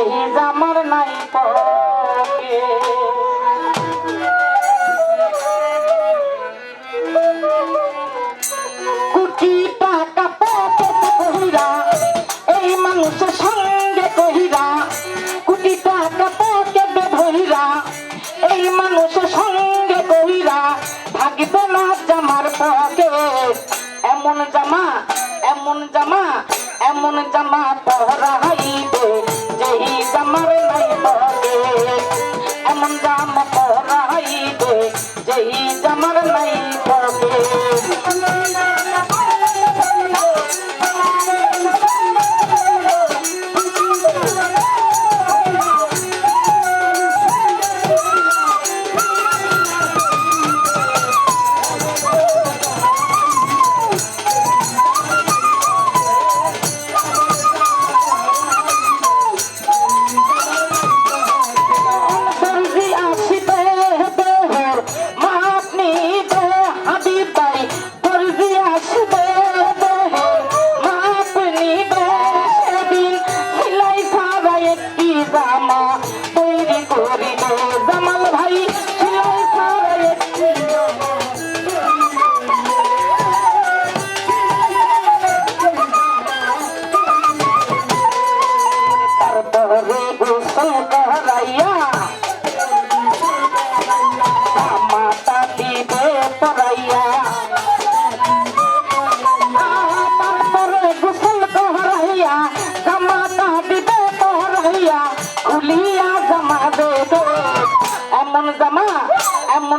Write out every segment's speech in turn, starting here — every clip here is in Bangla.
মেহেজ আমার নাই পকে কুটি টাকা পকে কহিরা, এই মানুষের সঙ্গে কহিরা কুটি টাকা পকে ধরিরা, এই মানুষের সঙ্গে কহিরা থাকবে না জামার পকে এমন জামা এমন জামা এমন জামা পহরাইবে। समर नहीं होगे अमन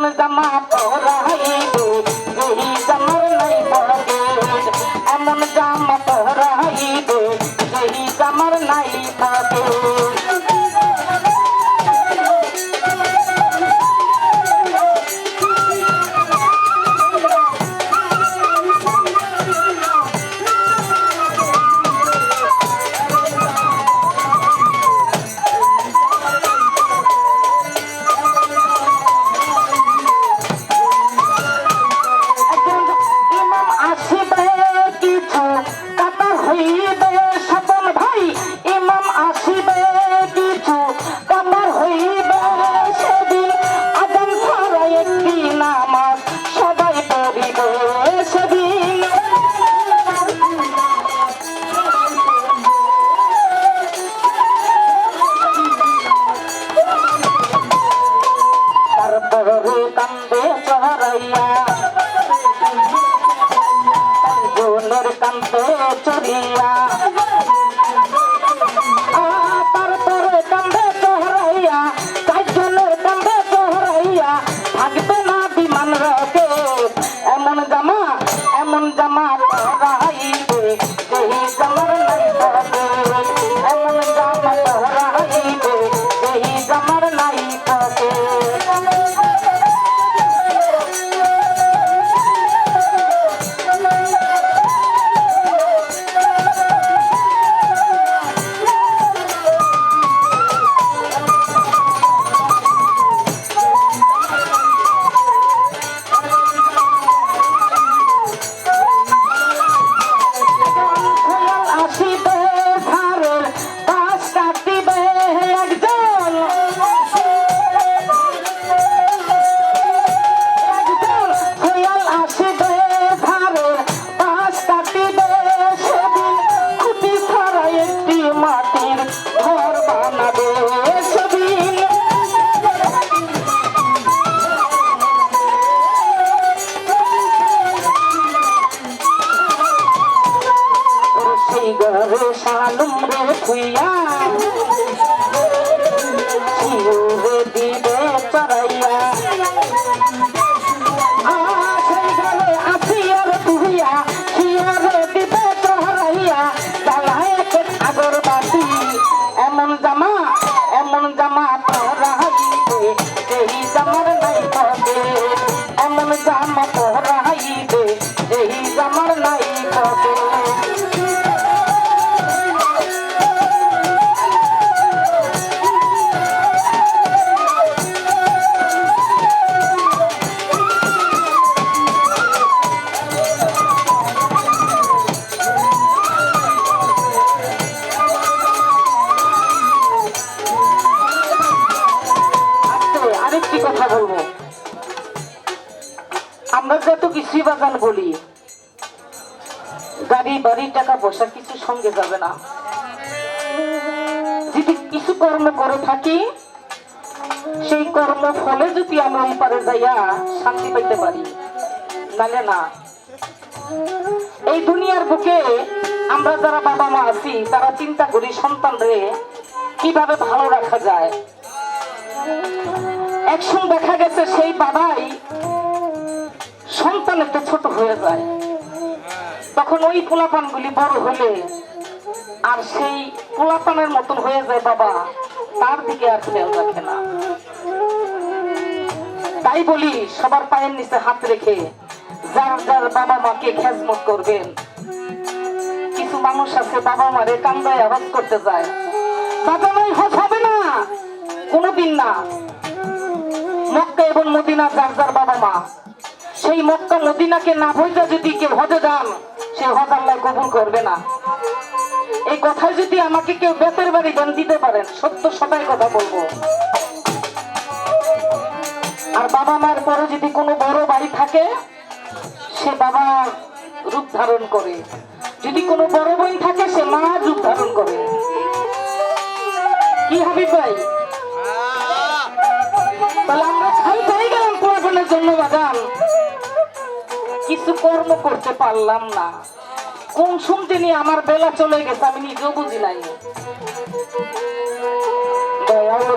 Donos da Mapa. we are. যত বাগান বলি, গাড়ি, বাড়ি, টাকা পয়সা কিছু সঙ্গে যাবে না। যদি কিছু কর্ম করে থাকি, সেই কর্ম ফলে যদি আমরা পারে যাইয়া শান্তি পাইতে পারি নালে না। এই দুনিয়ার বুকে আমরা যারা বাবা মা আছি, তারা চিন্তা করি, সন্তান রে, কীভাবে ভালো রাখা যায়? একসময় দেখা গেছে সেই বাবাই সন্তান একটা ছোট হয়ে যায়। তখন ওই পোলাপানগুলি বড় হলে আর সেই পোলাপানের মতন হয়ে যায় বাবা, তার দিকে আর খেয়াল রাখে না। তাই বলি, সবার পায়ের নিচে হাত রেখে যার যার বাবা মাকে খেজমত করবেন। কিছু মানুষ আছে, বাবা মারে কান্দায় আওয়াজ করতে যায়। বাবা মাই হজ হবে না, কোনোদিন না। মক্কা এবং মদিনা যার যার বাবা মা সেই মক্কা মদিনাকে না ভুলতে যদি কেউ হজে যান সে হজ আল্লাহ কবুল করবে না। এই কথায় যদি আমাকে কেউ বেতের বাড়ি গান দিতে পারেন সত্য সবাই কথা বলব। আর বাবা মার পরে যদি কোনো বড় বাড়ি থাকে সে বাবা রূপ ধারণ করে। যদি কোনো বড় বোন থাকে সে মা রূপ ধারণ করে। কি হবে ভাই? তাহলে আমরা ছাই হয়ে গেলাম জন্য বাগান কিছু কর্ম করতে পারলাম না। কোন শুনতে নিয়ে আমার বেলা চলে গেছে আমি নিজেও বুঝি নাই। দয়াল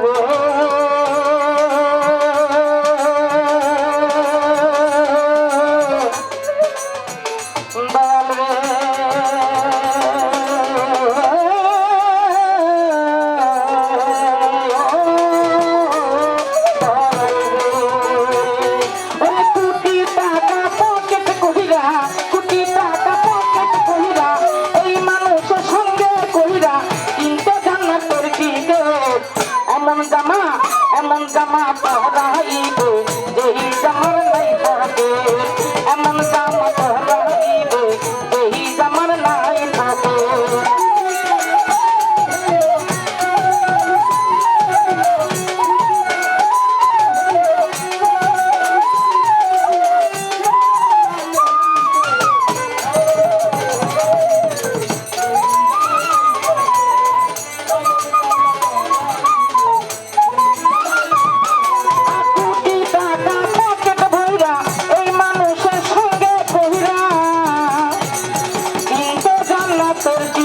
Thank.